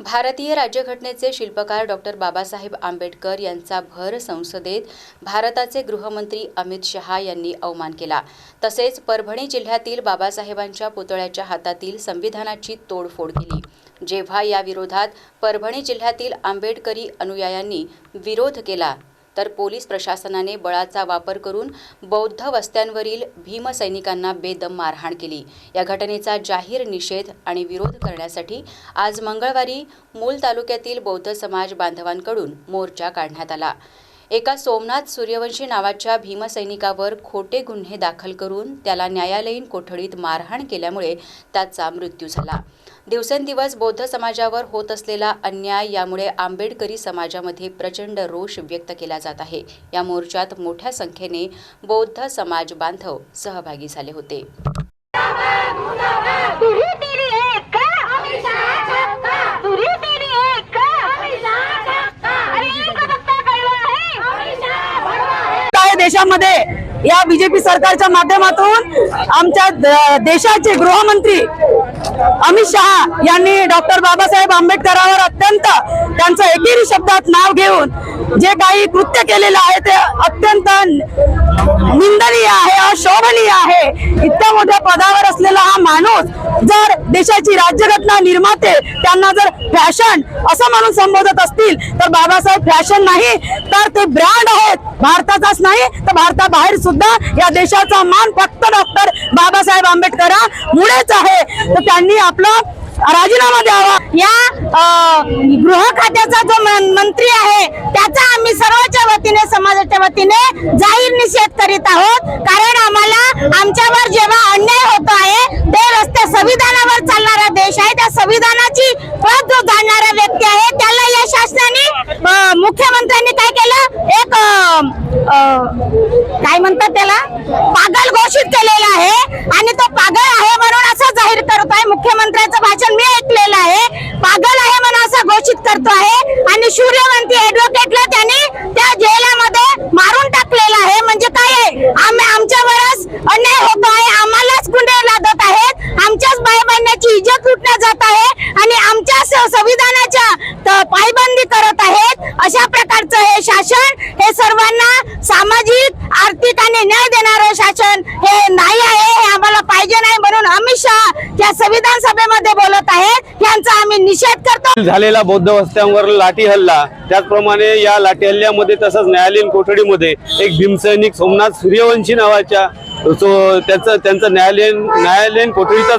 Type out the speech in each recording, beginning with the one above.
भारतीय राज्यघटनेचे शिल्पकार डॉक्टर बाबासाहेब आंबेडकर यांचा भर संसदेत भारताचे गृहमंत्री अमित शहा यांनी अवमान केला. तसेच परभणी जिल्ह्यातील बाबासाहेबांच्या पुतळ्याच्या हातातील संविधानाची तोडफोड केली. जेव्हा या विरोधात परभणी जिल्ह्यातील आंबेडकरी अनुयायांनी विरोध केला तर पोलीस प्रशासनाने बळाचा वापर करून बौद्ध वस्त्यांवरील भीमसैनिकांना बेदम मारहाण केली. या घटनेचा जाहीर निषेध आणि विरोध करण्यासाठी आज मंगळवारी मूल तालुक्यातील बौद्ध समाज बांधवांकडून मोर्चा काढण्यात आला. एका सोमनाथ सूर्यवंशी नावाच्या भीमसैनिकावर खोटे गुन्हे दाखल करून त्याला न्यायालयीन कोठडीत मारहाण केल्यामुळे त्याचा मृत्यू झाला. दिवसेंदिवस बौद्ध समाजावर होत असलेला अन्याय यामुळे आंबेडकरी समाजामध्ये प्रचंड रोष व्यक्त केला जात आहे. या मोर्चात मोठ्या संख्येने बौद्ध समाज बांधव सहभागी झाले होते. देशामध्ये? या बीजेपी सरकारच्या माध्यमातून आमच्या देशाचे गृहमंत्री अमित शहा यांनी डॉक्टर बाबासाहेब आंबेडकरांवर अत्यंत त्यांचं एकेरी शब्दात नाव घेऊन जे काही कृत्य केलेलं आहे ते अत्यंत निंदनीय आहे. शोभनीय आहे. इतक्या मोठ्या पदावर असलेला हा माणूस जर देशाची राज्यघटना निर्माते त्यांना जर फॅशन असं म्हणून संबोधत असतील तर बाबासाहेब फॅशन नाही तर ते ब्रँड आहेत. भारताचाच नाही तर भारताबाहेर सुद्धा या देशाचा मान फक्त डॉक्टर बाबासाहेब आंबेडकरांमुळेच आहे. तर त्यांनी आपलं राजीनामा द्यावा. या गृह खात्याचा जो मंत्री आहे त्याचा आम्ही सर्वच्या वतीने समाजाच्या वतीने जाहीर निषेध करीत आहोत. कारण आम्हाला आमच्यावर जेव्हा अन्याय होतो आहे ते रस्ते संविधानावर चालणारा देश आहे. त्या संविधानाची पद जो जाणणारा व्यक्ती आहे त्याला या शासनाने अ, मुख्यमंत्र्यांनी काय केलं? एक काय म्हणतात त्याला? पागल घोषित केलेला आहे. आणि तो पागल आहे म्हणून असं जाहीर करत आहे मुख्यमंत्र्यांचं भाषण मी ऐकलेलं आहे. पागल आहे म्हणून असं घोषित करतो आहे. आणि सूर्यवंती ऍडव्होकेटला त्यांनी त्या जेलामध्ये मारून टाकलेलं आहे. म्हणजे काय आहे? आम्ही आमच्यावरच अन्याय होतो आहे. आम्हालाच गुन्हे लादत आहेत. आमच्याच बाई इज्जत लुटण्यात जात आहे. आणि आमच्या संविधानाच्या पायबंदी करत आहेत. अशा प्रकारचं हे शासन हे सर्वांना सामाजिक आर्थिक आणि न्याय देणारं शासन हे नाही आहे हे आम्हाला पाहिजे नाही म्हणून अमित शहा या संविधान सभेमध्ये बोलत आहेत. यांचा आम्ही निषेध करतो. झालेला बौद्ध वस्त्यांवर लाठी हल्ला त्याचप्रमाणे या लाठी हल्ल्यामध्ये तसंच न्यायालयीन कोठडीमध्ये एक भीमसैनिक सोमनाथ सूर्यवंशी नावाच्या तो त्याचं त्यांचा न्यायालयीन न्यायालयीन कोठडीचा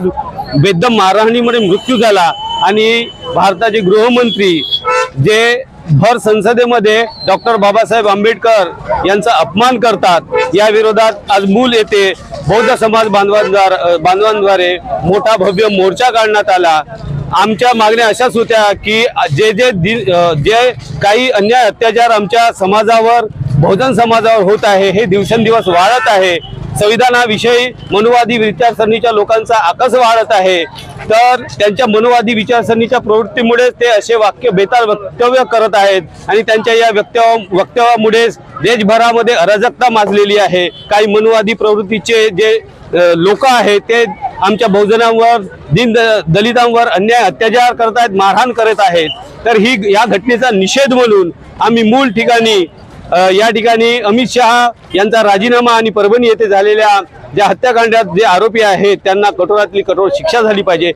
बेदम मारहाणीमध्ये मृत्यू झाला. आणि भारताचे गृहमंत्री जे भर संसदेमध्ये डॉक्टर बाबासाहेब आंबेडकर यांचा अपमान करतात. या विरोधात आज मूल येथे बौद्ध समाज बांधवांद्वार बांधवांद्वारे मोठा भव्य मोर्चा काढण्यात आला. आमच्या मागण्या अशाच होत्या की जे जे दि- जे काही अन्याय अत्याचार आमच्या समाजावर बहुजन समाजावर होत आहे हे दिवसेंदिवस वाढत आहे. संविधानाविषयी मनुवादी विचारसरणीच्या लोकांचा आकस वाढत आहे. तर त्यांच्या मनोवादी विचारसरणीच्या प्रवृत्तीमुळेच ते असे वाक्य बेताल वक्तव्य करत आहेत. आणि त्यांच्या या वक्तव्या वक्तव्यामुळेच देशभरामध्ये अराजकता माजलेली आहे. काही मनुवादी प्रवृत्तीचे जे लोक आहेत ते आमच्या बहुजनांवर दिन दलितांवर अन्याय अत्याचार करत आहेत मारहाण करत आहेत. तर ही या घटनेचा निषेध म्हणून आम्ही मूळ ठिकाणी या ठिकाणी अमित शहा यांचा राजीनामा आणि परभणी येथे झालेल्या ज्या हत्याकांडात जे आरोपी आहेत त्यांना कठोरातली कठोर शिक्षा झाली पाहिजे.